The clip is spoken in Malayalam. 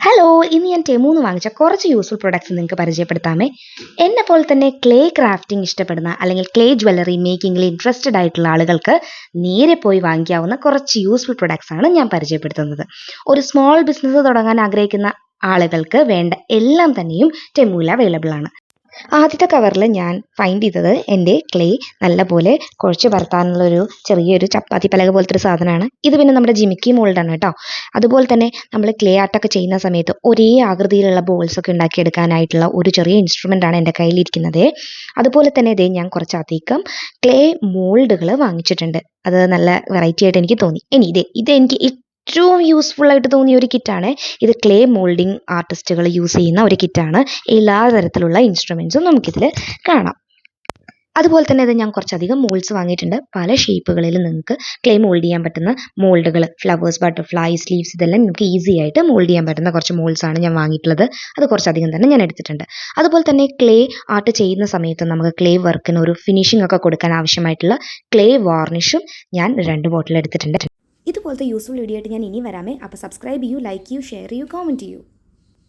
ഹലോ ഇന്ന് ഞാൻ ടെമൂന്ന് വാങ്ങിച്ച കുറച്ച് യൂസ്ഫുൾ പ്രൊഡക്ട്സ് നിങ്ങൾക്ക് പരിചയപ്പെടുത്താമേ. എന്നെ പോലെ തന്നെ ക്ലേ ക്രാഫ്റ്റിംഗ് ഇഷ്ടപ്പെടുന്ന അല്ലെങ്കിൽ ക്ലേ ജ്വല്ലറി മേക്കിങ്ങിൽ ഇൻട്രസ്റ്റഡ് ആയിട്ടുള്ള ആളുകൾക്ക് നേരെ പോയി വാങ്ങിക്കാവുന്ന കുറച്ച് യൂസ്ഫുൾ പ്രൊഡക്ട്സ് ആണ് ഞാൻ പരിചയപ്പെടുത്തുന്നത്. ഒരു സ്മോൾ ബിസിനസ് തുടങ്ങാൻ ആഗ്രഹിക്കുന്ന ആളുകൾക്ക് വേണ്ട എല്ലാം തന്നെയും ടെമൂല അവൈലബിൾ ആണ്. ആദ്യത്തെ കവറിൽ ഞാൻ ഫൈൻഡ് ചെയ്തത് എന്റെ ക്ലേ നല്ലപോലെ കുഴച്ച് പരത്താനുള്ളൊരു ചെറിയൊരു ചപ്പാത്തി പലക പോലത്തെ ഒരു സാധനമാണ്. ഇത് പിന്നെ നമ്മുടെ ജിമിക്കി മോൾഡാണ് കേട്ടോ. അതുപോലെ തന്നെ നമ്മൾ ക്ലേ ആർട്ടൊക്കെ ചെയ്യുന്ന സമയത്ത് ഒരേ ആകൃതിയിലുള്ള ബോൾസ് ഒക്കെ ഉണ്ടാക്കിയെടുക്കാനായിട്ടുള്ള ഒരു ചെറിയ ഇൻസ്ട്രുമെന്റ് ആണ് എന്റെ കയ്യിലിരിക്കുന്നത്. അതുപോലെ തന്നെ ഇതേ ഞാൻ കുറച്ചധികം ക്ലേ മോൾഡുകൾ വാങ്ങിച്ചിട്ടുണ്ട്. അത് നല്ല വെറൈറ്റി ആയിട്ട് എനിക്ക് തോന്നി. ഇനി ഇതേ ഇത് എനിക്ക് ഏറ്റവും യൂസ്ഫുൾ ആയിട്ട് തോന്നിയ ഒരു കിറ്റാണ് ഇത് ക്ലേ മോൾഡിംഗ് ആർട്ടിസ്റ്റുകൾ യൂസ് ചെയ്യുന്ന ഒരു കിറ്റാണ് എല്ലാ തരത്തിലുള്ള ഇൻസ്ട്രുമെൻസും നമുക്കിതിൽ കാണാം. അതുപോലെ തന്നെ ഇത് ഞാൻ കുറച്ചധികം മോൾഡ്സ് വാങ്ങിയിട്ടുണ്ട്. പല ഷേപ്പുകളിൽ നിങ്ങൾക്ക് ക്ലേ മോൾഡ് ചെയ്യാൻ പറ്റുന്ന മോൾഡുകൾ ഫ്ലവേഴ്സ് ബട്ടർഫ്ലൈസ് ലീവ്സ് ഇതെല്ലാം നിങ്ങൾക്ക് ഈസി ആയിട്ട് മോൾഡ് ചെയ്യാൻ പറ്റുന്ന കുറച്ച് മോൾഡ്സ് ആണ് ഞാൻ വാങ്ങിയിട്ടുള്ളത്. അത് കുറച്ചധികം തന്നെ ഞാൻ എടുത്തിട്ടുണ്ട്. അതുപോലെ തന്നെ ക്ലേ ആർട്ട് ചെയ്യുന്ന സമയത്ത് നമുക്ക് ക്ലേ വർക്കിന് ഒരു ഫിനിഷിംഗ് ഒക്കെ കൊടുക്കാൻ ആവശ്യമായിട്ടുള്ള ക്ലേ വാർണിഷും ഞാൻ രണ്ട് ബോട്ടിൽ എടുത്തിട്ടുണ്ട്. ഇതുപോലത്തെ യൂസ്ഫുൾ വീഡിയോ ആയിട്ട് ഞാൻ ഇനി വരാമേ. അപ്പോൾ സബ്സ്ക്രൈബ് ചെയ്യൂ ലൈക്ക് ചെയ്യൂ ഷെയർ ചെയ്യൂ കോമെന്റ് ചെയ്യൂ.